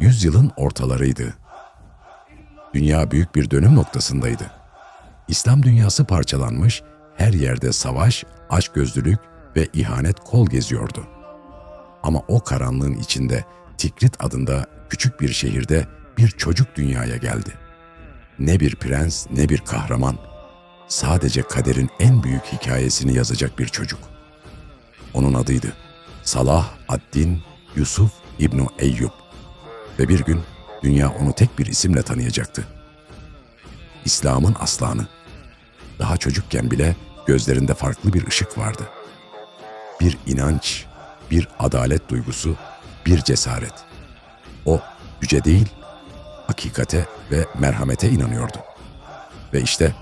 Yüzyılın ortalarıydı. Dünya büyük bir dönüm noktasındaydı. İslam dünyası parçalanmış, her yerde savaş, açgözlülük ve ihanet kol geziyordu. Ama o karanlığın içinde Tikrit adında küçük bir şehirde bir çocuk dünyaya geldi. Ne bir prens ne bir kahraman, sadece kaderin en büyük hikayesini yazacak bir çocuk. Onun adıydı Salah ad-Din Yusuf İbnu Eyyub ve bir gün dünya onu tek bir isimle tanıyacaktı. İslam'ın aslanı. Daha çocukken bile gözlerinde farklı bir ışık vardı. Bir inanç, bir adalet duygusu, bir cesaret. O yüce değil, hakikate ve merhamete inanıyordu. Ve işte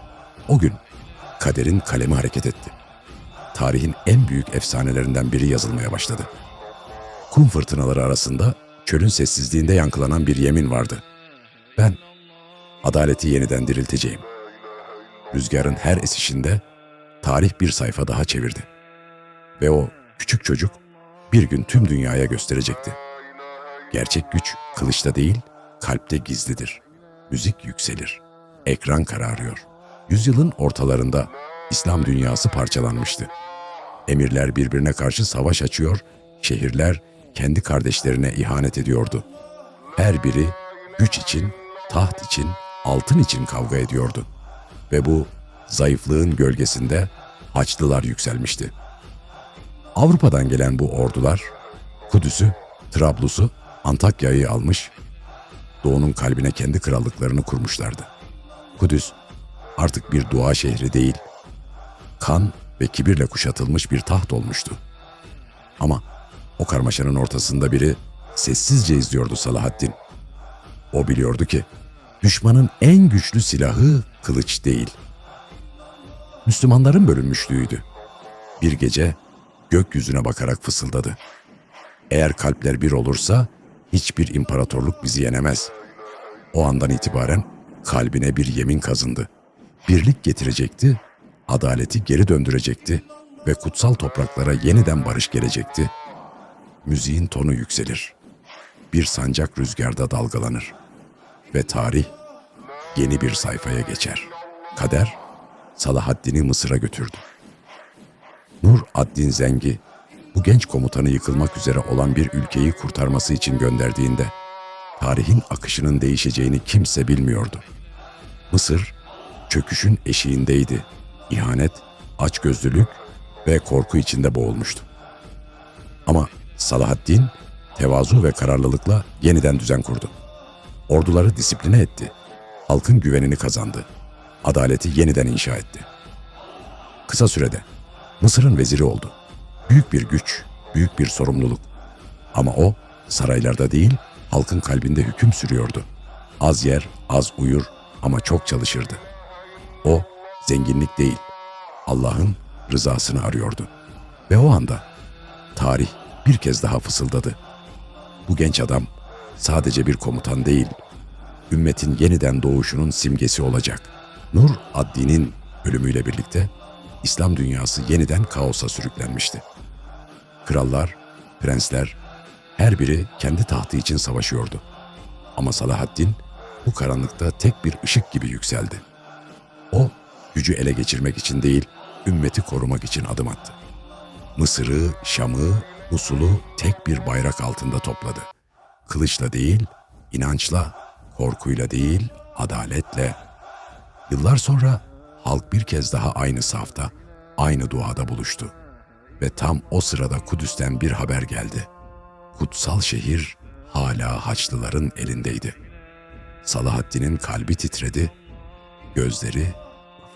o gün kaderin kalemi hareket etti. Tarihin en büyük efsanelerinden biri yazılmaya başladı. Kum fırtınaları arasında çölün sessizliğinde yankılanan bir yemin vardı. Ben adaleti yeniden dirilteceğim. Rüzgarın her esişinde tarih bir sayfa daha çevirdi. Ve o küçük çocuk bir gün tüm dünyaya gösterecekti. Gerçek güç kılıçta değil, kalpte gizlidir. Müzik yükselir. Ekran kararıyor. Yüzyılın ortalarında İslam dünyası parçalanmıştı. Emirler birbirine karşı savaş açıyor, şehirler kendi kardeşlerine ihanet ediyordu. Her biri güç için, taht için, altın için kavga ediyordu. Ve bu zayıflığın gölgesinde Haçlılar yükselmişti. Avrupa'dan gelen bu ordular Kudüs'ü, Trablus'u, Antakya'yı almış, Doğu'nun kalbine kendi krallıklarını kurmuşlardı. Kudüs artık bir dua şehri değil, kan ve kibirle kuşatılmış bir taht olmuştu. Ama o karmaşanın ortasında biri sessizce izliyordu Salahaddin. O biliyordu ki düşmanın en güçlü silahı kılıç değil. Müslümanların bölünmüşlüğüydü. Bir gece gökyüzüne bakarak fısıldadı. Eğer kalpler bir olursa hiçbir imparatorluk bizi yenemez. O andan itibaren kalbine bir yemin kazındı. Birlik getirecekti, adaleti geri döndürecekti ve kutsal topraklara yeniden barış gelecekti. Müziğin tonu yükselir. Bir sancak rüzgarda dalgalanır. Ve tarih yeni bir sayfaya geçer. Kader Salahaddin'i Mısır'a götürdü. Nur Addin Zengi bu genç komutanı yıkılmak üzere olan bir ülkeyi kurtarması için gönderdiğinde tarihin akışının değişeceğini kimse bilmiyordu. Mısır çöküşün eşiğindeydi. İhanet, açgözlülük ve korku içinde boğulmuştu. Ama Salahaddin tevazu ve kararlılıkla yeniden düzen kurdu. Orduları disipline etti. Halkın güvenini kazandı. Adaleti yeniden inşa etti. Kısa sürede Mısır'ın veziri oldu. Büyük bir güç, büyük bir sorumluluk. Ama o saraylarda değil, halkın kalbinde hüküm sürüyordu. Az yer, az uyur ama çok çalışırdı. O zenginlik değil, Allah'ın rızasını arıyordu. Ve o anda tarih bir kez daha fısıldadı. Bu genç adam sadece bir komutan değil, ümmetin yeniden doğuşunun simgesi olacak. Nur Addi'nin ölümüyle birlikte İslam dünyası yeniden kaosa sürüklenmişti. Krallar, prensler, her biri kendi tahtı için savaşıyordu. Ama Salahaddin bu karanlıkta tek bir ışık gibi yükseldi. O, gücü ele geçirmek için değil, ümmeti korumak için adım attı. Mısır'ı, Şam'ı, Musul'u tek bir bayrak altında topladı. Kılıçla değil, inançla, korkuyla değil, adaletle. Yıllar sonra halk bir kez daha aynı safta, aynı duada buluştu. Ve tam o sırada Kudüs'ten bir haber geldi. Kutsal şehir hala Haçlıların elindeydi. Salahaddin'in kalbi titredi, gözleri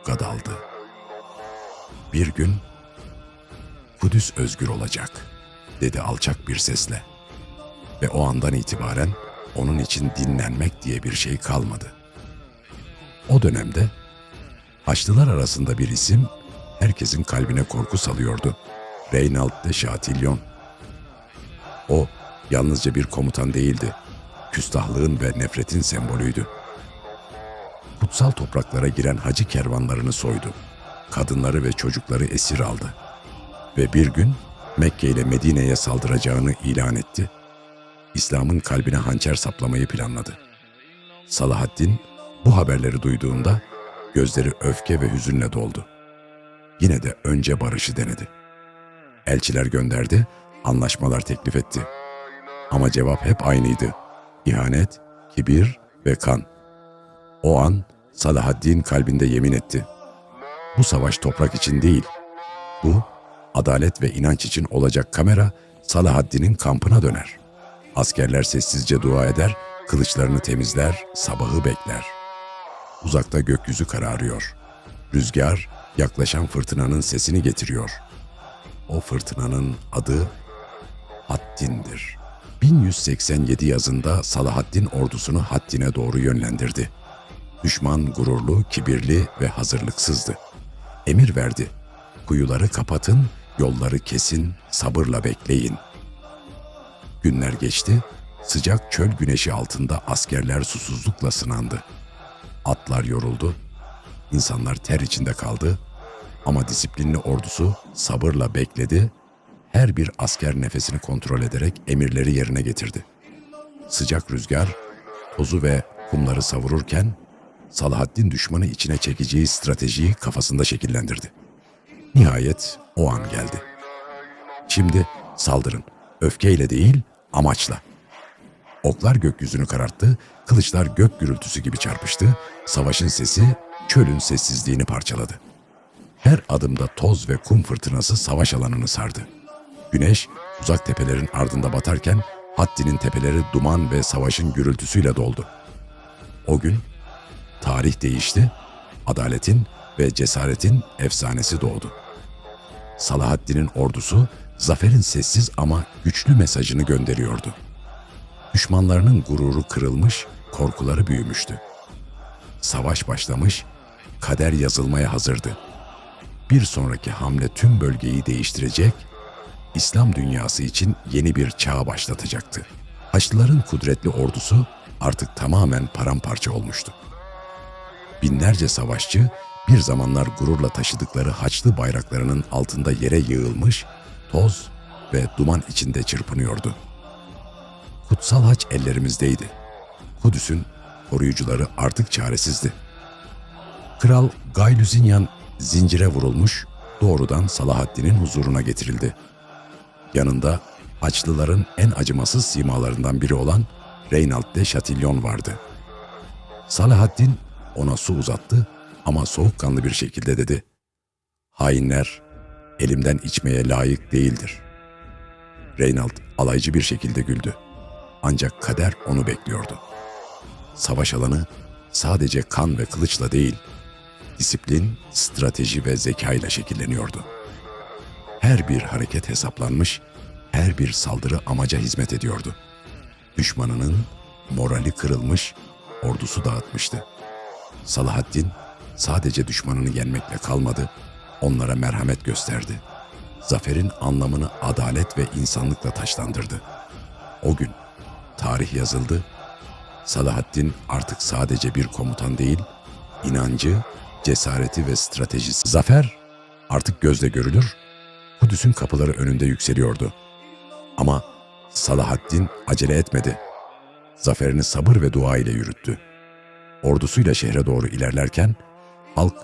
ufka daldı. Bir gün Kudüs özgür olacak, dedi alçak bir sesle. Ve o andan itibaren onun için dinlenmek diye bir şey kalmadı. O dönemde Haçlılar arasında bir isim herkesin kalbine korku salıyordu. Reynald de Chatillon. O yalnızca bir komutan değildi. Küstahlığın ve nefretin sembolüydü. Kutsal topraklara giren hacı kervanlarını soydu. Kadınları ve çocukları esir aldı. Ve bir gün Mekke ile Medine'ye saldıracağını ilan etti. İslam'ın kalbine hançer saplamayı planladı. Salahaddin bu haberleri duyduğunda gözleri öfke ve hüzünle doldu. Yine de önce barışı denedi. Elçiler gönderdi, anlaşmalar teklif etti. Ama cevap hep aynıydı. İhanet, kibir ve kan. O an Salahaddin kalbinde yemin etti. Bu savaş toprak için değil. Bu adalet ve inanç için olacak kamera Salahaddin'in kampına döner. Askerler sessizce dua eder, kılıçlarını temizler, sabahı bekler. Uzakta gökyüzü kararıyor. Rüzgar yaklaşan fırtınanın sesini getiriyor. O fırtınanın adı Haddin'dir. 1187 yazında Salahaddin ordusunu Haddin'e doğru yönlendirdi. Düşman gururlu, kibirli ve hazırlıksızdı. Emir verdi. Kuyuları kapatın, yolları kesin, sabırla bekleyin. Günler geçti, sıcak çöl güneşi altında askerler susuzlukla sınandı. Atlar yoruldu, insanlar ter içinde kaldı ama disiplinli ordusu sabırla bekledi, her bir asker nefesini kontrol ederek emirleri yerine getirdi. Sıcak rüzgar, tozu ve kumları savururken Salahaddin düşmanı içine çekeceği stratejiyi kafasında şekillendirdi. Nihayet o an geldi. Şimdi saldırın. Öfkeyle değil, amaçla. Oklar gökyüzünü kararttı, kılıçlar gök gürültüsü gibi çarpıştı, savaşın sesi çölün sessizliğini parçaladı. Her adımda toz ve kum fırtınası savaş alanını sardı. Güneş uzak tepelerin ardında batarken Haddin'in tepeleri duman ve savaşın gürültüsüyle doldu. O gün tarih değişti, adaletin ve cesaretin efsanesi doğdu. Salahaddin'in ordusu zaferin sessiz ama güçlü mesajını gönderiyordu. Düşmanlarının gururu kırılmış, korkuları büyümüştü. Savaş başlamış, kader yazılmaya hazırdı. Bir sonraki hamle tüm bölgeyi değiştirecek, İslam dünyası için yeni bir çağ başlatacaktı. Haçlıların kudretli ordusu artık tamamen paramparça olmuştu. Binlerce savaşçı bir zamanlar gururla taşıdıkları Haçlı bayraklarının altında yere yığılmış, toz ve duman içinde çırpınıyordu. Kutsal haç ellerimizdeydi. Kudüs'ün koruyucuları artık çaresizdi. Kral Gaylüzinyan zincire vurulmuş, doğrudan Salahaddin'in huzuruna getirildi. Yanında Haçlıların en acımasız simalarından biri olan Reynald de Chatillon vardı. Salahaddin ona su uzattı ama soğukkanlı bir şekilde dedi. Hainler elimden içmeye layık değildir. Reynald alaycı bir şekilde güldü. Ancak kader onu bekliyordu. Savaş alanı sadece kan ve kılıçla değil, disiplin, strateji ve zekayla şekilleniyordu. Her bir hareket hesaplanmış, her bir saldırı amaca hizmet ediyordu. Düşmanının morali kırılmış, ordusu dağıtmıştı. Salahaddin sadece düşmanını yenmekle kalmadı, onlara merhamet gösterdi. Zaferin anlamını adalet ve insanlıkla taşlandırdı. O gün tarih yazıldı. Salahaddin artık sadece bir komutan değil, inancı, cesareti ve stratejisi. Zafer artık gözle görülür, Kudüs'ün kapıları önünde yükseliyordu. Ama Salahaddin acele etmedi. Zaferini sabır ve dua ile yürüttü. Ordusuyla şehre doğru ilerlerken halk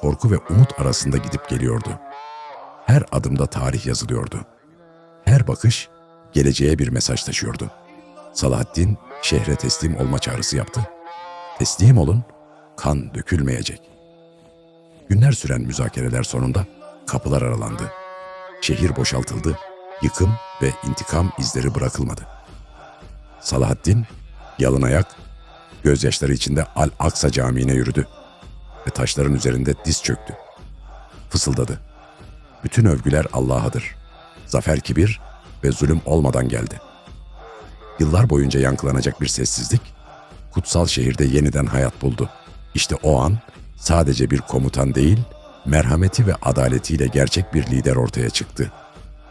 korku ve umut arasında gidip geliyordu. Her adımda tarih yazılıyordu. Her bakış geleceğe bir mesaj taşıyordu. Salahaddin şehre teslim olma çağrısı yaptı. Teslim olun, kan dökülmeyecek. Günler süren müzakereler sonunda kapılar aralandı. Şehir boşaltıldı, yıkım ve intikam izleri bırakılmadı. Salahaddin yalın ayak, gözyaşları içinde Al-Aksa Camii'ne yürüdü ve taşların üzerinde diz çöktü. Fısıldadı. Bütün övgüler Allah'adır. Zafer kibir ve zulüm olmadan geldi. Yıllar boyunca yankılanacak bir sessizlik, kutsal şehirde yeniden hayat buldu. İşte o an sadece bir komutan değil, merhameti ve adaletiyle gerçek bir lider ortaya çıktı.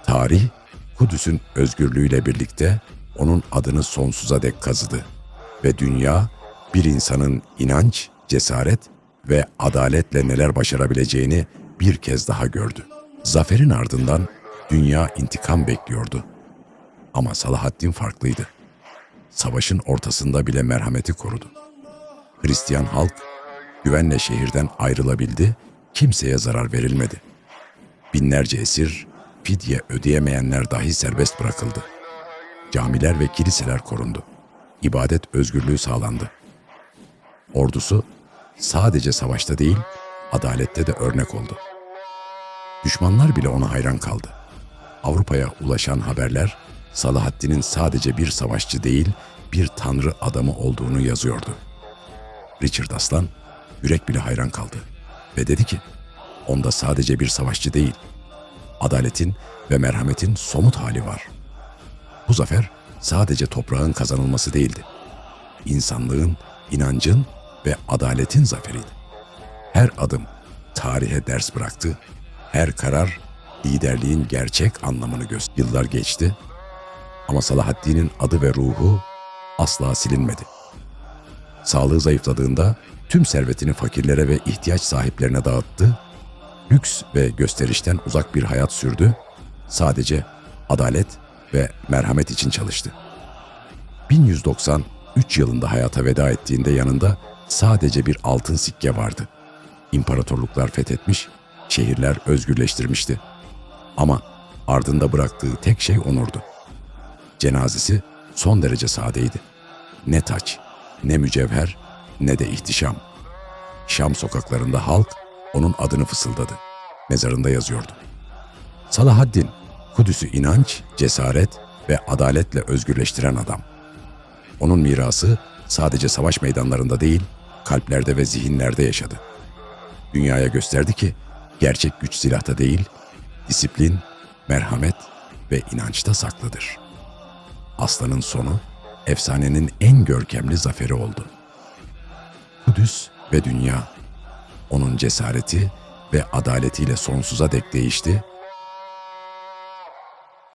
Tarih, Kudüs'ün özgürlüğüyle birlikte onun adını sonsuza dek kazıdı. Ve dünya, bir insanın inanç, cesaret ve adaletle neler başarabileceğini bir kez daha gördü. Zaferin ardından dünya intikam bekliyordu. Ama Salahaddin farklıydı. savaşın ortasında bile merhameti korudu. Hristiyan halk güvenle şehirden ayrılabildi, kimseye zarar verilmedi. Binlerce esir, fidye ödeyemeyenler dahi serbest bırakıldı. Camiler ve kiliseler korundu. İbadet özgürlüğü sağlandı. Ordusu sadece savaşta değil, adalette de örnek oldu. Düşmanlar bile ona hayran kaldı. Avrupa'ya ulaşan haberler Salahaddin'in sadece bir savaşçı değil, bir tanrı adamı olduğunu yazıyordu. Richard Aslan yürek bile hayran kaldı ve dedi ki, onda sadece bir savaşçı değil, adaletin ve merhametin somut hali var. Bu zafer sadece toprağın kazanılması değildi. İnsanlığın, inancın ve adaletin zaferiydi. Her adım tarihe ders bıraktı, her karar liderliğin gerçek anlamını gösterdi. Yıllar geçti ama Salahaddin'in adı ve ruhu asla silinmedi. Sağlığı zayıfladığında tüm servetini fakirlere ve ihtiyaç sahiplerine dağıttı. Lüks ve gösterişten uzak bir hayat sürdü. Sadece adalet ve merhamet için çalıştı. 1193 yılında hayata veda ettiğinde yanında sadece bir altın sikke vardı. İmparatorluklar fethetmiş, şehirler özgürleştirmişti. Ama ardında bıraktığı tek şey onurdu. Cenazesi son derece sadeydi. Ne taç, ne mücevher, ne de ihtişam. Şam sokaklarında halk onun adını fısıldadı. Mezarında yazıyordu. Salahaddin, Kudüs'ü inanç, cesaret ve adaletle özgürleştiren adam. Onun mirası sadece savaş meydanlarında değil, kalplerde ve zihinlerde yaşadı. Dünyaya gösterdi ki gerçek güç silahta değil, disiplin, merhamet ve inançta saklıdır. Aslanın sonu efsanenin en görkemli zaferi oldu. Kudüs ve dünya onun cesareti ve adaletiyle sonsuza dek değişti